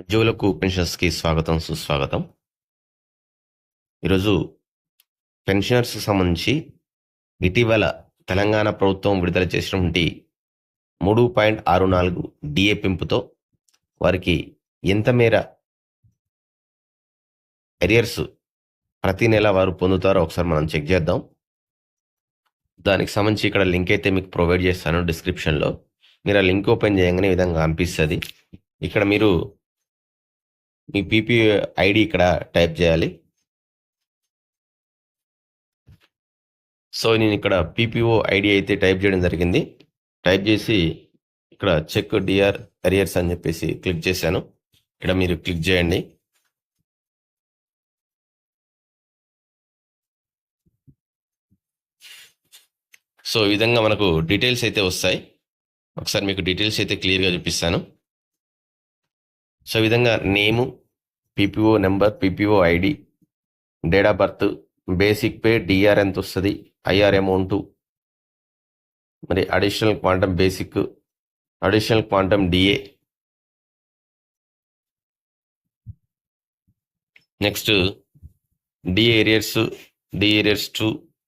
ఉద్యోగులకు పెన్షన్స్కి స్వాగతం సుస్వాగతం. ఈరోజు పెన్షనర్స్కి సంబంధించి ఇటీవల తెలంగాణ ప్రభుత్వం విడుదల చేసినటువంటి మూడు పాయింట్ ఆరు నాలుగు డిఏ పెంపుతో వారికి ఎంత మేర ఎరియర్స్ ప్రతి నెల వారు పొందుతారో ఒకసారి మనం చెక్ చేద్దాం. దానికి సంబంధించి ఇక్కడ లింక్ అయితే మీకు ప్రొవైడ్ చేస్తాను డిస్క్రిప్షన్లో. మీరు ఆ లింక్ ఓపెన్ చేయగానే విధంగా అనిపిస్తుంది. ఇక్కడ మీరు మీ పీపీ ఐడి ఇక్కడ టైప్ చేయాలి. సో నేను ఇక్కడ పీపీఓ ఐడి అయితే టైప్ చేయడం జరిగింది. టైప్ చేసి ఇక్కడ చెక్ డిఆర్ అరియర్స్ అని చెప్పేసి క్లిక్ చేశాను. ఇక్కడ మీరు క్లిక్ చేయండి. సో ఈ విధంగా మనకు డీటెయిల్స్ అయితే వస్తాయి. ఒకసారి మీకు డీటెయిల్స్ అయితే క్లియర్గా చూపిస్తాను. సో విధంగా నేము PPO number PPO ID date of birth basic pay DR ఎంత వస్తుంది ఐఆర్ అమౌంట్ మరి additional quantum basic additional quantum DA. Next D arrears D arrears two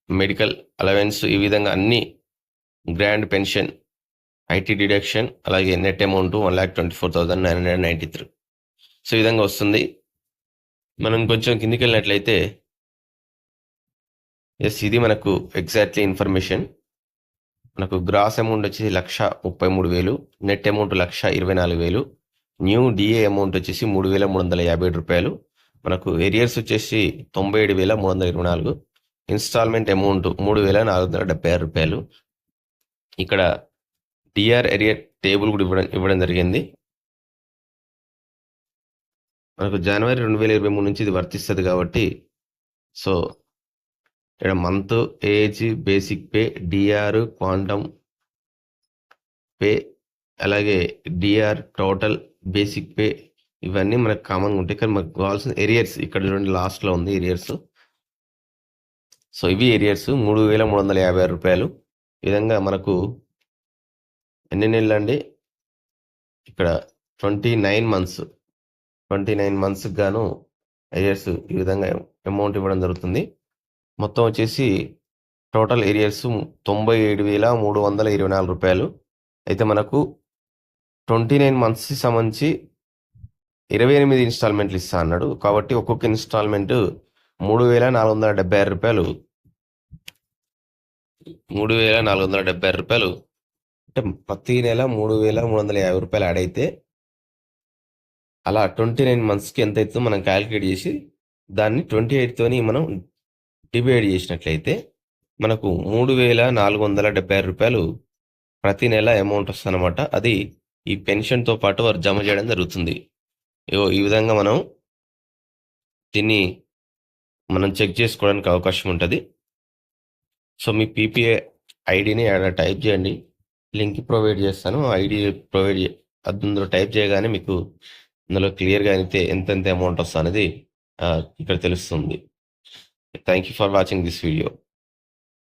medical allowance ఈ విధంగా అన్ని గ్రాండ్ పెన్షన్ ఐటీ డిడక్షన్ అలాగే net amount one lakh twenty four thousand nine hundred ninety three. So ఈ విధంగా వస్తుంది. మనం కొంచెం కిందికి వెళ్ళినట్లయితే ఎస్ ఇది మనకు ఎగ్జాక్ట్లీ ఇన్ఫర్మేషన్. మనకు గ్రాస్ అమౌంట్ వచ్చేసి లక్ష ముప్పై మూడు వేలు నెట్ అమౌంట్ లక్ష ఇరవై నాలుగు వేలు న్యూ డిఏ అమౌంట్ వచ్చేసి మూడు వేల మూడు వందల యాభై ఏడు రూపాయలు. మనకు ఏరియర్స్ వచ్చేసి తొంభై ఏడు వేల మూడు వందల ఇరవై నాలుగు. ఇన్స్టాల్మెంట్ అమౌంట్ మూడు వేల నాలుగు వందల డెబ్బై ఆరు రూపాయలు. ఇక్కడ డిఆర్ ఏరియా టేబుల్ కూడా ఇవ్వడం ఇవ్వడం జరిగింది. మనకు జనవరి రెండు వేల ఇరవై మూడు నుంచి ఇది వర్తిస్తుంది కాబట్టి సో ఇక్కడ month age basic pay DR quantum pay అలాగే డిఆర్ టోటల్ బేసిక్ పే ఇవన్నీ మనకు కామన్గా ఉంటాయి. కానీ మనకు కావాల్సిన ఏరియర్స్ ఇక్కడ చూడండి లాస్ట్లో ఉంది ఏరియర్స్ సో ఇవి ఏరియర్స్ మూడు వేల మూడు వందల యాభై ఆరు రూపాయలు. ఈ విధంగా మనకు ఎన్ని నెలలు అండి ఇక్కడ twenty nine months twenty nine మంత్స్కి గాను ఏరియర్స్ ఈ విధంగా అమౌంట్ ఇవ్వడం జరుగుతుంది. మొత్తం వచ్చేసి టోటల్ ఏరియర్స్ తొంభై ఏడు వేల మూడు వందల ఇరవై నాలుగు రూపాయలు. అయితే మనకు ట్వంటీ నైన్ మంత్స్కి సంబంధించి ఇరవై ఎనిమిది ఇన్స్టాల్మెంట్లు ఇస్తా అన్నాడు. కాబట్టి ఒక్కొక్క ఇన్స్టాల్మెంట్ మూడు వేల నాలుగు వందల డెబ్బై ఆరు రూపాయలు. మూడు వేల నాలుగు వందల డెబ్బై ఆరు రూపాయలు. అంటే ప్రతి నెల మూడు వేల మూడు వందల యాభై రూపాయలు యాడ్ అయితే అలా ట్వంటీ నైన్ మంత్స్కి ఎంత అవుతుందో మనం క్యాలిక్యులేట్ చేసి దాన్ని ట్వంటీ ఎయిట్తోని మనం డివైడ్ చేసినట్లయితే మనకు మూడు వేల నాలుగు వందల డెబ్బై ఆరు రూపాయలు ప్రతి నెల అమౌంట్ వస్తుందన్నమాట. అది ఈ పెన్షన్తో పాటు వారు జమ చేయడం జరుగుతుంది. ఇగో ఈ విధంగా మనం దీన్ని మనం చెక్ చేసుకోవడానికి అవకాశం ఉంటుంది. సో మీ పీపీఏ ఐడిని అక్కడ టైప్ చేయండి. లింక్ ప్రొవైడ్ చేస్తాను. ఐడి ప్రొవైడ్ అందులో టైప్ చేయగానే మీకు అందులో క్లియర్గా అయితే ఎంత అమౌంట్ వస్తుంది అనేది ఇక్కడ తెలుస్తుంది. Thank you for watching this video